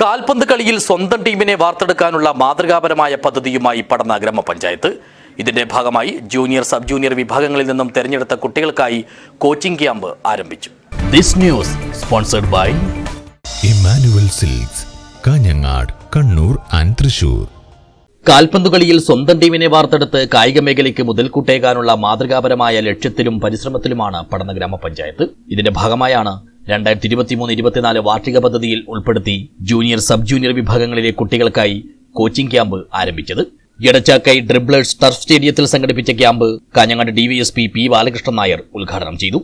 കാൽപന്ത് കളിയിൽ സ്വന്തം ടീമിനെ വാർത്തെടുക്കാനുള്ള മാതൃകാപരമായ പദ്ധതിയുമായി പടന്ന ഗ്രാമപഞ്ചായത്ത്. ഇതിന്റെ ഭാഗമായി ജൂനിയർ സബ് ജൂനിയർ വിഭാഗങ്ങളിൽ നിന്നും തെരഞ്ഞെടുത്ത കുട്ടികൾക്കായി കോച്ചിംഗ് ക്യാമ്പ് ആരംഭിച്ചു. This news sponsored by Emmanuel silks Kanhangad Kannur and Thrissur. കാൽപന്ത് കളിയിൽ സ്വന്തം ടീമിനെ വാർത്തെടുത്ത് കായിക മേഖലയ്ക്ക് മുതൽക്കൂട്ടേകാനുള്ള മാതൃകാപരമായ ലക്ഷ്യത്തിലും പരിശ്രമത്തിലുമാണ് പടന്ന ഗ്രാമപഞ്ചായത്ത്. ഇതിന്റെ ഭാഗമായാണ് രണ്ടായിരത്തി ഇരുപത്തിമൂന്ന് ഇരുപത്തിനാല് വാർഷിക പദ്ധതിയിൽ ഉൾപ്പെടുത്തി ജൂനിയർ സബ് ജൂനിയർ വിഭാഗങ്ങളിലെ കുട്ടികൾക്കായി കോച്ചിംഗ് ക്യാമ്പ് ആരംഭിച്ചത്. എടച്ചാക്കൈ ഡ്രിബ്ലേഴ്സ് ടർഫ് സ്റ്റേഡിയത്തിൽ സംഘടിപ്പിച്ച camp Kanhangad D V S P P Balakrishnan Nair ഉദ്ഘാടനം ചെയ്തു.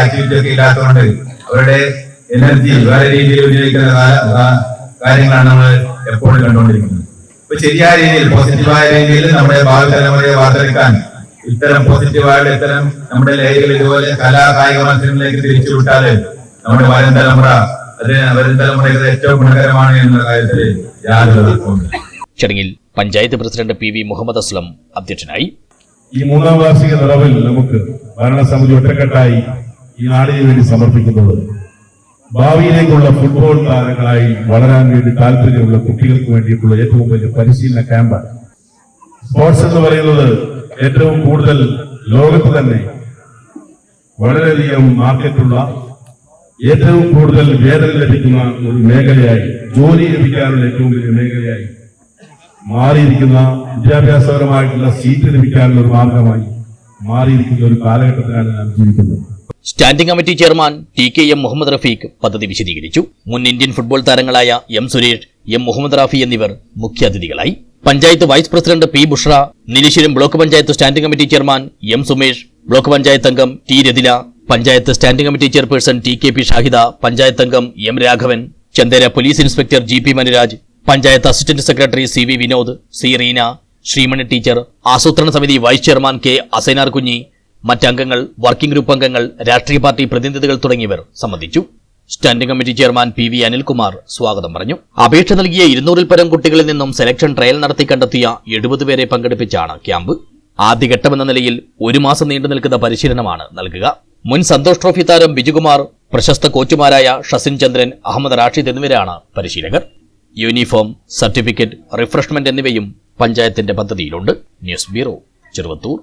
ആക്ടിവിറ്റി അവരുടെ എനർജി വേറെ രീതിയിൽ ഉപയോഗിക്കുന്ന കാര്യങ്ങളാണ് നമ്മൾ എപ്പോഴും കണ്ടുകൊണ്ടിരിക്കുന്നത്. ശരിയായ രീതിയിൽ പോസിറ്റീവായ രീതിയിൽ നമ്മുടെ ഭാവി തലമുറയെ വാർത്തെടുക്കാൻ ഇത്തരം പോസിറ്റീവായ ഇത്തരം നമ്മുടെ ലഹരികൾ ഇതുപോലെ കലാ കായിക മത്സരങ്ങളിലേക്ക് തിരിച്ചു വിട്ടാൽ നമ്മുടെ വരും തലമുറ അത് വരും തലമുറയ്ക്ക് ഏറ്റവും ഗുണകരമാണ് എന്ന കാര്യത്തിൽ യാതൊരു തർക്കവുമില്ല ചടങ്ങിൽ panchayat president P V Muhammad Aslam അധ്യക്ഷനായി. ഈ മൂന്നാം വാർഷിക നിറവിൽ നമുക്ക് ഭരണസമിതി ഒറ്റക്കെട്ടായി ഈ നാടിന് വേണ്ടി സമർപ്പിക്കുന്നത് ഭാവിയിലേക്കുള്ള ഫുട്ബോൾ താരങ്ങളായി വളരാൻ വേണ്ടി താല്പര്യമുള്ള കുട്ടികൾക്ക് വേണ്ടിയിട്ടുള്ള ഏറ്റവും വലിയ പരിശീലന ക്യാമ്പ് സ്പോർട്സ് എന്ന് പറയുന്നത് ഏറ്റവും കൂടുതൽ ലോകത്ത് തന്നെ വളരെയധികം മാർക്കറ്റുള്ള ഏറ്റവും കൂടുതൽ വേതനം ലഭിക്കുന്ന ഒരു മേഖലയായി ജോലി ലഭിക്കാനുള്ള ഏറ്റവും വലിയ മേഖലയായി മാറിയിരിക്കുന്ന വിദ്യാഭ്യാസപരമായിട്ടുള്ള സീറ്റ് ലഭിക്കാനുള്ള ഒരു മാർഗമായി മാറിയിരിക്കുന്ന ഒരു കാലഘട്ടത്തിലാണ് നാം ജീവിക്കുന്നത്. Standing committee chairman T K M Muhammad Rafeeq പദ്ധതി വിശദീകരിച്ചു. മുൻ ഇന്ത്യൻ ഫുട്ബോൾ താരങ്ങളായ എം സുരേഷ് എം മുഹമ്മദ് റാഫി എന്നിവർ മുഖ്യാതിഥികളായി. Panchayat vice president P Bushra Nileshwaram block panchayat standing committee chairman M Sumesh block panchayat അംഗം T Rathila panchayat standing committee chairperson T K P Shahida panchayat അംഗം M Raghavan Chandera police inspector G P Manuraj panchayat assistant secretary C V Vinod C Reena Sreemani teacher ആസൂത്രണ സമിതി vice chairman K Asainar കുഞ്ഞി മറ്റംഗങ്ങൾ working group അംഗങ്ങൾ രാഷ്ട്രീയ party പ്രതിനിധികൾ തുടങ്ങിയവർ സംബന്ധിച്ചു. Standing committee chairman P V Anilkumar സ്വാഗതം പറഞ്ഞു. അപേക്ഷ നൽകിയ ഇരുന്നൂറിൽ പരം കുട്ടികളിൽ നിന്നും സെലക്ഷൻ ട്രയൽ നടത്തി കണ്ടെത്തിയ എഴുപത് പേരെ പങ്കെടുപ്പിച്ചാണ് ക്യാമ്പ്. ആദ്യഘട്ടമെന്ന നിലയിൽ ഒരു മാസം നീണ്ടു നിൽക്കുന്ന പരിശീലനമാണ് നൽകുക. മുൻ സന്തോഷ് ട്രോഫി താരം ബിജുകുമാർ പ്രശസ്ത കോച്ചുമാരായ ഷസിൻ ചന്ദ്രൻ അഹമ്മദ് റാഷിദ് എന്നിവരാണ് പരിശീലകർ. യൂണിഫോം സർട്ടിഫിക്കറ്റ് റിഫ്രഷ്മെന്റ് എന്നിവയും പഞ്ചായത്തിന്റെ പദ്ധതിയിലുണ്ട്. News bureau Cheruvathur.